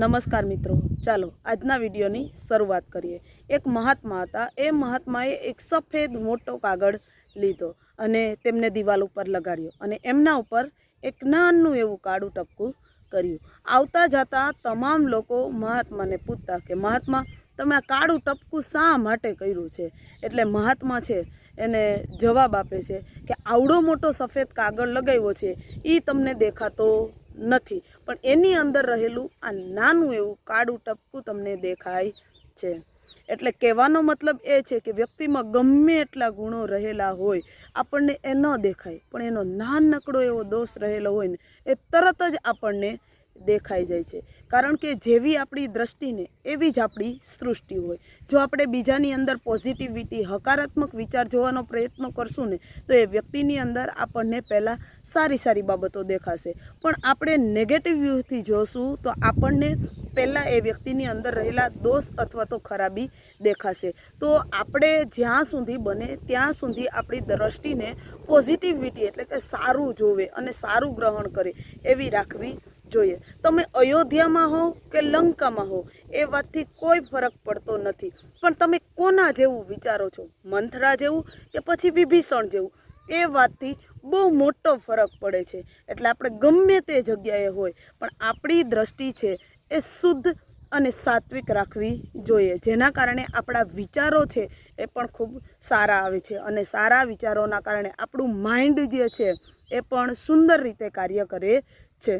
નમસ્કાર મિત્રો. ચાલો આજના વિડીયોની શરૂઆત કરીએ. એક મહાત્મા હતા. એ મહાત્માએ એક સફેદ મોટો કાગળ લીધો અને તેમને દિવાલ ઉપર લગાડ્યો અને એમના ઉપર એક નાનું એવું કાળું ટપકું કર્યું. આવતા જતા તમામ લોકો મહાત્માને પૂછતા કે, મહાત્મા, તમે આ કાળું ટપકું શા માટે કર્યું છે? એટલે મહાત્મા છે, એને જવાબ આપે છે કે, આવડો મોટો સફેદ કાગળ લગાવ્યો છે. એ તમને દેખાતો નથી. પણ એની અંદર રહેલું આ નાનું એવું કાળું ટપકું તમને દેખાય છે. એટલે કહેવાનો મતલબ એ છે કે વ્યક્તિમાં ગમે એટલા ગુણો રહેલા હોય, આપણને એ ન દેખાય. પણ એનો નાનકડો એવો દોષ રહેલો હોય ને, એ તરત જ આપણને દેખાઈ જાય છે. કારણ કે જેવી આપણી દ્રષ્ટિને, એવી જ આપણી સૃષ્ટિ હોય. જો આપણે બીજાની અંદર પોઝિટિવિટી હકારાત્મક વિચાર જોવાનો પ્રયત્ન કરશું ને, તો એ વ્યક્તિની અંદર આપણને પહેલાં સારી સારી બાબતો દેખાશે. પણ આપણે નેગેટિવ વ્યૂથી જોશું, તો આપણને પહેલાં એ વ્યક્તિની અંદર રહેલા દોષ અથવા તો ખરાબી દેખાશે. તો આપણે જ્યાં સુધી બને, ત્યાં સુધી આપણી દ્રષ્ટિને પોઝિટિવિટી એટલે કે સારું જોવે અને સારું ગ્રહણ કરે એવી રાખવી જોઈએ. તમે અયોધ્યામાં હો કે લંકામાં હો એ વાતથી કોઈ ફરક પડતો નથી. પણ તમે કોના જેવું વિચારો છો? મંથરા જેવું કે પછી વિભીષણ જેવું? એ વાતથી બહુ મોટો ફરક પડે છે. એટલે આપણે ગમે તે જગ્યાએ હોય, પણ આપણી દ્રષ્ટિ છે એ શુદ્ધ અને સાત્વિક રાખવી જોઈએ. જેના કારણે આપણા વિચારો છે એ પણ ખૂબ સારા આવે છે. અને સારા વિચારોના કારણે આપણું માઇન્ડ જે છે એ પણ સુંદર રીતે કાર્ય કરે છે.